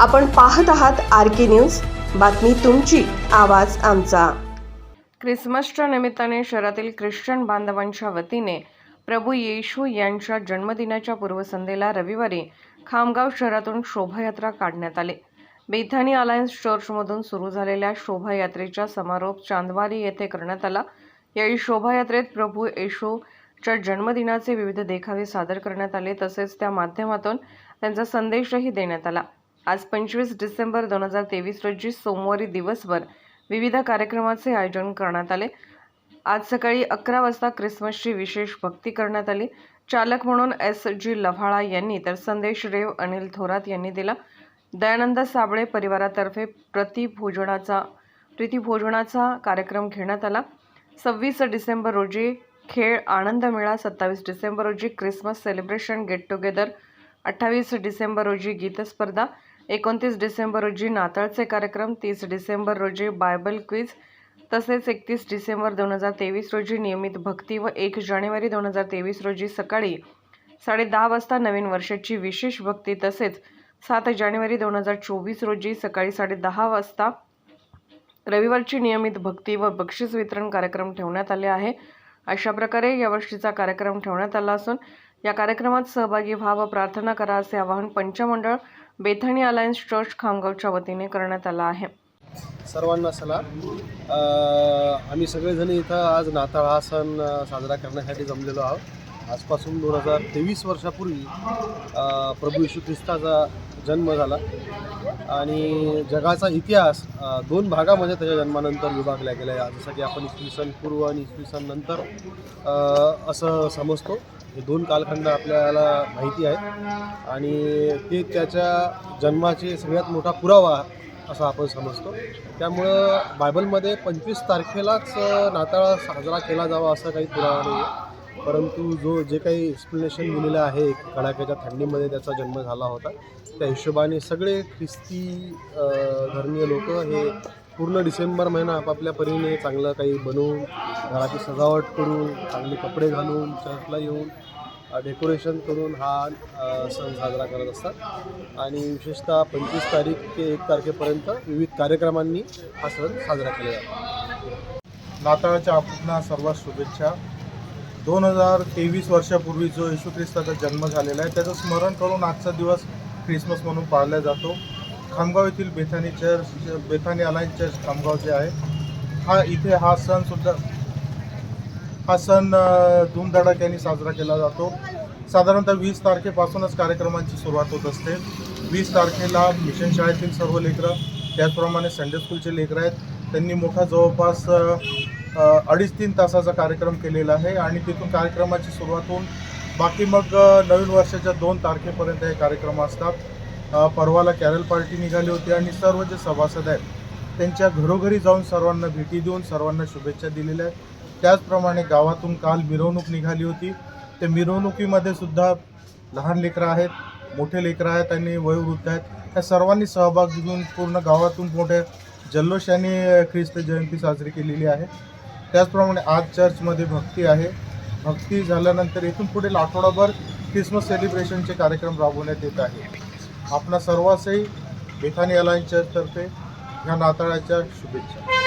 आपण पाहत आहात आर के न्यूज. बातमी तुमची आवाज आमचा. क्रिसमसच्या निमित्ताने शहरातील ख्रिश्चन बांधवांच्या वतीने प्रभू येशू यांच्या जन्मदिनाच्या पूर्वसंध्येला रविवारी खामगाव शहरातून शोभायात्रा काढण्यात आली. बेथानी अलायन्स चर्चमधून सुरू झालेल्या शोभायात्रेचा समारोप चांदवारी येथे करण्यात आला. यावेळी शोभायात्रेत प्रभू येशूच्या जन्मदिनाचे विविध देखावे सादर करण्यात आले. तसेच त्या माध्यमातून त्यांचा संदेशही देण्यात आला. आज पंचवीस डिसेंबर दोन हजार तेवीस रोजी सोमवारी दिवसभर विविध कार्यक्रमाचे आयोजन करण्यात आले. आज सकाळी अकरा वाजता ख्रिसमसची विशेष भक्ती करण्यात आली. चालक म्हणून एस जी लव्हाळा यांनी तर संदेश रेव अनिल थोरात यांनी दिला. दयानंद साबळे परिवारातर्फे प्रतिभोजनाचा प्रीतीभोजनाचा कार्यक्रम घेण्यात आला. सव्वीस डिसेंबर रोजी खेळ आनंद मेळा सत्तावीस डिसेंबर रोजी क्रिसमस सेलिब्रेशन गेट टुगेदर अठ्ठावीस डिसेंबर रोजी गीतस्पर्धा एकोणतीस डिसेंबर रोजी नाताळचे कार्यक्रम तीस डिसेंबर रोजी बायबल क्विज तसेच एकतीस डिसेंबर दोन हजार तेवीस रोजी नियमित भक्ती व एक जानेवारी दोन हजार तेवीस रोजी सकाळी साडे दहा वाजता नवीन वर्षाची विशेष भक्ती तसेच सात जानेवारी दोन हजार चोवीस रोजी सकाळी साडे दहा वाजता रविवारची नियमित भक्ती व बक्षीस वितरण कार्यक्रम ठेवण्यात आले आहे. अशा प्रकारे यावर्षीचा कार्यक्रम ठेवण्यात आला असून या कार्यक्रमात सहभागी व्हा व प्रार्थना करा असे आवाहन पंचमंडळ बेथाणी अलायन्स चर्च खामगावच्या वतीने करण्यात आला आहे. सर्वांना सलाम. आम्ही सगळेजण इथं आज नाताळ हा सण साजरा करण्यासाठी जमलेलो आहोत. आजपासून दोन हजार तेवीस वर्षापूर्वी प्रभू यशू ख्रिस्ताचा जन्म झाला. आणि जगाचा इतिहास दोन भागामध्ये त्याच्या जन्मानंतर विभागला गेला आहे. जसं की आपण इसवी सन पूर्व आणि इसवी सन नंतर असं समजतो. हे दोन कालखंड आपल्याला माहिती आहे आणि ते त्याच्या जन्माचे सगळ्यात मोठा पुरावा असं आपण समजतो. त्यामुळं बायबलमध्ये पंचवीस तारखेलाच नाताळ साजरा केला जावा असा काही पुरावा नाही आहे परंतु जो जे काही एक्सप्लेनेशन दिलेलं आहे कडाक्याच्या थंडीमध्ये त्याचा जन्म झाला होता त्या हिशोबाने सगळे ख्रिस्ती धर्मीय लोक हे पूर्ण डिसेंबर महिना आपापल्या परीने चांगलं काही बनवून घराची सजावट करून चांगले कपडे घालून चर्चला येऊन डेकोरेशन करून हा सण साजरा करत असतात. आणि विशेषतः पंचवीस तारीख ते एक तारखेपर्यंत विविध कार्यक्रमांनी हा सण साजरा केला जातो. नाताळच्या आपणा सर्वात शुभेच्छा. दोन हजार तेवीस वर्षापूर्वी जो येशू ख्रिस्ताचा जन्म झालेला आहे त्याचं स्मरण करून आजचा दिवस ख्रिसमस म्हणून पाळला जातो. खामगाव येथील Bethany church Bethany alliance church Khamgaon जे आहे हा इथे हा सण सुद्धा हा सण धूमधडाक्याने साजरा केला जातो. साधारणतः वीस तारखेपासूनच कार्यक्रमांची सुरुवात होत असते. वीस तारखेला मिशन शाळेतील सर्व लेकरं त्याचप्रमाणे संडे स्कूलचे लेकरं आहेत. त्यांनी मोठा जवळपास अडीच तीन तासाचा कार्यक्रम केलेला आहे आणि तिथून कार्यक्रमाची सुरुवात होऊन बाकी मग नवीन वर्षाच्या दोन तारखेपर्यंत हे कार्यक्रम असतात. परवाला कॅरल पार्टी निघाली होती आणि सर्व जे सभासद आहेत त्यांच्या घरोघरी जाऊन सर्वांना भेटी देऊन सर्वांना शुभेच्छा दिलेल्या आहेत. त्याचप्रमाणे गावातून काल मिरवणूक निघाली होती. त्या मिरवणुकीमध्ये सुद्धा लहान लेकरं आहेत मोठे लेकरं आहेत आणि वयोवृद्ध आहेत. या सर्वांनी सहभाग घेऊन पूर्ण गावातून मोठ्या जल्लोषाने ख्रिस्त जयंती साजरी केलेली आहे. त्याचप्रमाणे आज चर्चमध्ये भक्ती आहे. भक्ती झाल्यानंतर इथून पुढील आठवडाभर ख्रिसमस सेलिब्रेशनचे कार्यक्रम राबवण्यात येत आहे. आपणा सर्वांसही बेथानी अलायन्स तर्फे ह्या नाताळाच्या शुभेच्छा.